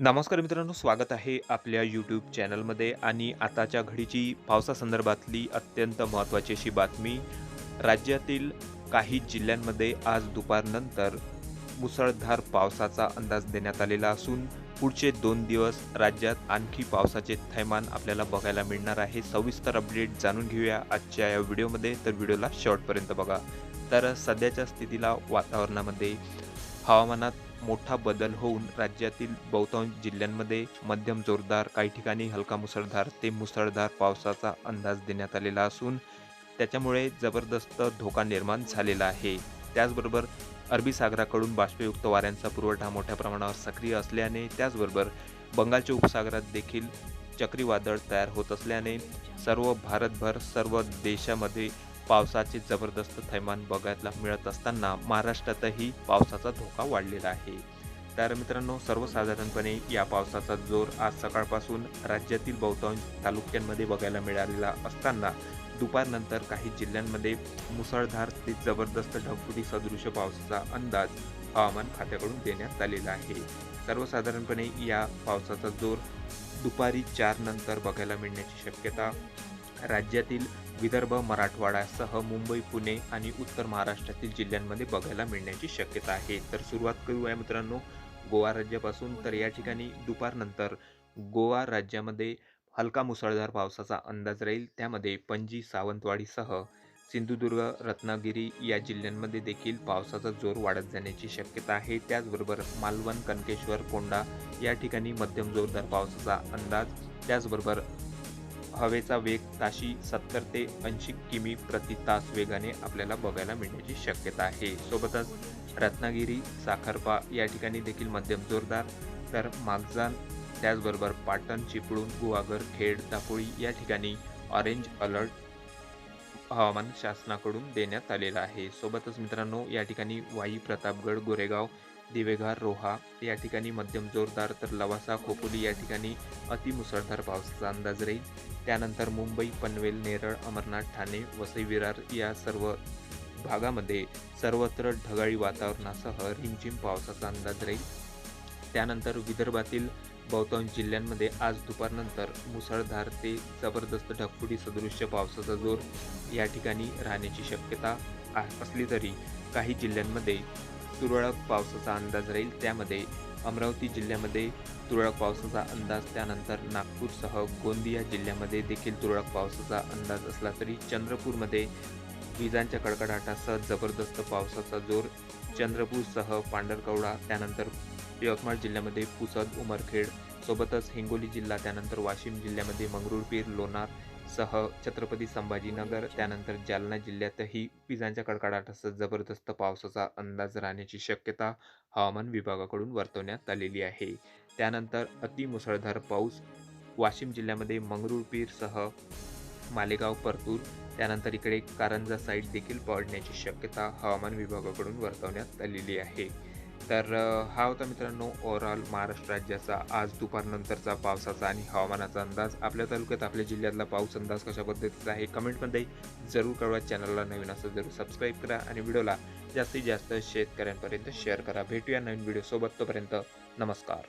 नमस्कार मित्रांनो स्वागत आहे आपल्या यूट्यूब चॅनलमध्ये आणि आताच्या घडीची पावसासंदर्भातली अत्यंत महत्त्वाची अशी बातमी. राज्यातील काही जिल्ह्यांमध्ये आज दुपारनंतर मुसळधार पावसाचा अंदाज देण्यात आलेला असून पुढचे दोन दिवस राज्यात आणखी पावसाचे थैमान आपल्याला बघायला मिळणार आहे. सविस्तर अपडेट जाणून घेऊया आजच्या या व्हिडिओमध्ये. तर व्हिडिओला शेवटपर्यंत बघा. तर सध्याच्या स्थितीला वातावरणामध्ये हवामानात मोठा बदल होऊन राज्यातील बहुतांश जिल्ह्यांमध्ये मध्यम जोरदार काही ठिकाणी हलका मुसळधार ते मुसळधार पावसाचा अंदाज देण्यात आलेला असून त्याच्यामुळे जबरदस्त धोका निर्माण झालेला आहे. त्याचबरोबर अरबी सागराकडून बाष्पयुक्त वाऱ्यांचा पुरवठा मोठ्या प्रमाणावर सक्रिय असल्याने त्याचबरोबर बंगालच्या उपसागरात देखील चक्रीवादळ तयार होत असल्याने सर्व भारतभर सर्व देशामध्ये पावसाचे जबरदस्त थैमान बघायला मिळत असताना महाराष्ट्रातही पावसाचा धोका वाढलेला आहे. तर मित्रांनो सर्वसाधारणपणे या पावसाचा जोर आज सकाळपासून राज्यातील बहुतांश तालुक्यांमध्ये बघायला मिळालेला असताना दुपारनंतर काही जिल्ह्यांमध्ये मुसळधार ते जबरदस्त ढगफुटी सदृश पावसाचा अंदाज हवामान खात्याकडून देण्यात आलेला आहे. सर्वसाधारणपणे या पावसाचा जोर दुपारी चार नंतर बघायला मिळण्याची शक्यता राज्यातील विदर्भ मराठवाड्यासह मुंबई पुणे आणि उत्तर महाराष्ट्रातील जिल्ह्यांमध्ये बघायला मिळण्याची शक्यता आहे. तर सुरुवात करूया मित्रांनो. गोवा राज्यापासून तर या ठिकाणी दुपारनंतर गोवा राज्यामध्ये हलका मुसळधार पावसाचा अंदाज राहील. त्यामध्ये पणजी सावंतवाडीसह सिंधुदुर्ग रत्नागिरी या जिल्ह्यांमध्ये देखील पावसाचा जोर वाढत जाण्याची शक्यता आहे. त्याचबरोबर मालवण कनकेश्वर कोंडा या ठिकाणी मध्यम जोरदार पावसाचा अंदाज. त्याचबरोबर हवेचा वेग ताशी सत्तर ते ऐंशी किमी प्रति तास वेगाने आपल्याला बघायला मिळण्याची शक्यता आहे. सोबतच रत्नागिरी साखरपा या ठिकाणी देखील मध्यम जोरदार तर मागजान त्याचबरोबर पाटण चिपळूण गुवागर खेड दापोळी या ठिकाणी ऑरेंज अलर्ट हवामान शासनाकडून देण्यात आलेला आहे. सोबतच मित्रांनो या ठिकाणी वाई प्रतापगड गोरेगाव दिवेघार रोहा या ठिकाणी मध्यम जोरदार तर लवासा खोपोली या ठिकाणी अतिमुसळधार पावसाचा अंदाज राहील. त्यानंतर मुंबई पनवेल नेरळ अमरनाथ ठाणे वसई विरार या सर्व भागामध्ये सर्वत्र ढगाळी वातावरणासह रिमझिम पावसाचा अंदाज राहील. त्यानंतर विदर्भातील बहुतांश जिल्ह्यांमध्ये आज दुपारनंतर मुसळधार ते जबरदस्त ढगफुटी सदृश्य पावसाचा जोर या ठिकाणी राहण्याची शक्यता असली तरी काही जिल्ह्यांमध्ये तुरळक पावसाचा अंदाज राहील. त्यामध्ये अमरावती जिल्ह्यामध्ये तुरळक पावसाचा अंदाज त्यानंतर नागपूरसह गोंदिया जिल्ह्यामध्ये देखील तुरळक पावसाचा अंदाज असला तरी चंद्रपूरमध्ये विजांच्या कडकडाटासह जबरदस्त पावसाचा जोर. चंद्रपूरसह पांढरकवडा त्यानंतर यवतमाळ जिल्ह्यामध्ये पुसद उमरखेड सोबतच हिंगोली जिल्हा त्यानंतर वाशिम जिल्ह्यामध्ये मंगरुळपीर लोणार सह छत्रपती संभाजीनगर त्यानंतर जालना जिल्ह्यातही विजांच्या कडकडाटासह जबरदस्त पावसाचा अंदाज राहण्याची शक्यता हवामान विभागाकडून वर्तवण्यात आलेली आहे. त्यानंतर अतिमुसळधार पाऊस वाशिम जिल्ह्यामध्ये मंगरुळपीरसह मालेगाव परतूर त्यानंतर इकडे कारंजा साईड देखील पडण्याची शक्यता हवामान विभागाकडून वर्तवण्यात आलेली आहे. तर हा होता मित्रांनो ओव्हरऑल महाराष्ट्र राज्याचा आज दुपारनंतरचा पावसाचा आणि हवामानाचा अंदाज. आपल्या तालुक्यात आपल्या जिल्ह्यातला पाऊस अंदाज कशा पद्धतीचा आहे कमेंटमध्ये जरूर कळवा. चॅनलला नवीन असं जरूर सबस्क्राईब करा आणि व्हिडिओला जास्तीत जास्त शेतकऱ्यांपर्यंत शेअर करा. भेटूया नवीन व्हिडिओसोबत तोपर्यंत नमस्कार.